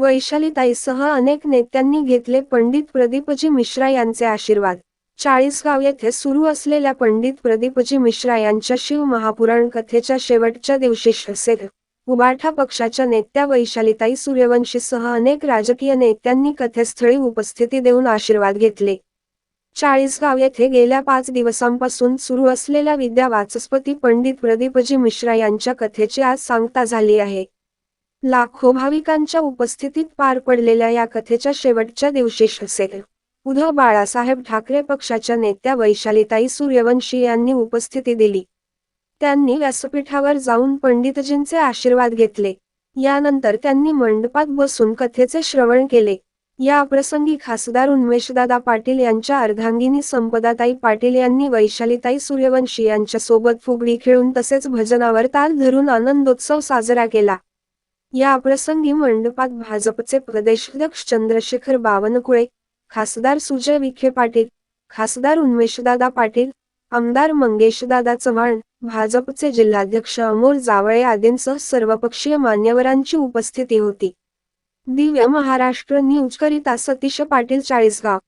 वैशालीताईसह अनेक नेत्यांनी घेतले पंडित प्रदीपजी मिश्रा यांचे आशीर्वाद. चाळीसगाव येथे सुरू असलेल्या पंडित प्रदीपजी मिश्रा यांच्या शिव महापुराण कथेच्या शेवटच्या दिवशी शसेल उबाठा पक्षाच्या नेत्या वैशालीताई सूर्यवंशीसह अनेक राजकीय नेत्यांनी कथेस्थळी उपस्थिती देऊन आशीर्वाद घेतले. चाळीसगाव येथे गेल्या पाच दिवसांपासून सुरू असलेल्या विद्या वाचस्पती पंडित प्रदीपजी मिश्रा यांच्या कथेची आज सांगता झाली आहे. लाखो भाविकांच्या उपस्थितीत पार पडलेल्या या कथेच्या शेवटच्या दिवशी असेल उद्धव बाळासाहेब ठाकरे पक्षाच्या नेत्या वैशालीताई सूर्यवंशी यांनी उपस्थिती दिली. त्यांनी व्यासपीठावर जाऊन पंडितजींचे आशीर्वाद घेतले. यानंतर त्यांनी मंडपात बसून कथेचे श्रवण केले. या प्रसंगी खासदार उन्मेषदादा पाटील यांच्या अर्धांगिनी संपदाताई पाटील यांनी वैशालीताई सूर्यवंशी यांच्यासोबत फुगडी खेळून तसेच भजनावर ताल धरून आनंदोत्सव साजरा केला. या प्रसंगी मंडपात भाजपचे प्रदेशाध्यक्ष चंद्रशेखर बावनकुळे खासदार सुजय विखे पाटील खासदार उन्मेषदादा पाटील आमदार मंगेशदादा चव्हाण भाजपचे जिल्हाध्यक्ष अमोल जावळे आदींसह सर्वपक्षीय मान्यवरांची उपस्थिती होती. दिव्य महाराष्ट्र न्यूज करीता सतीश पाटील चाळीसगाव.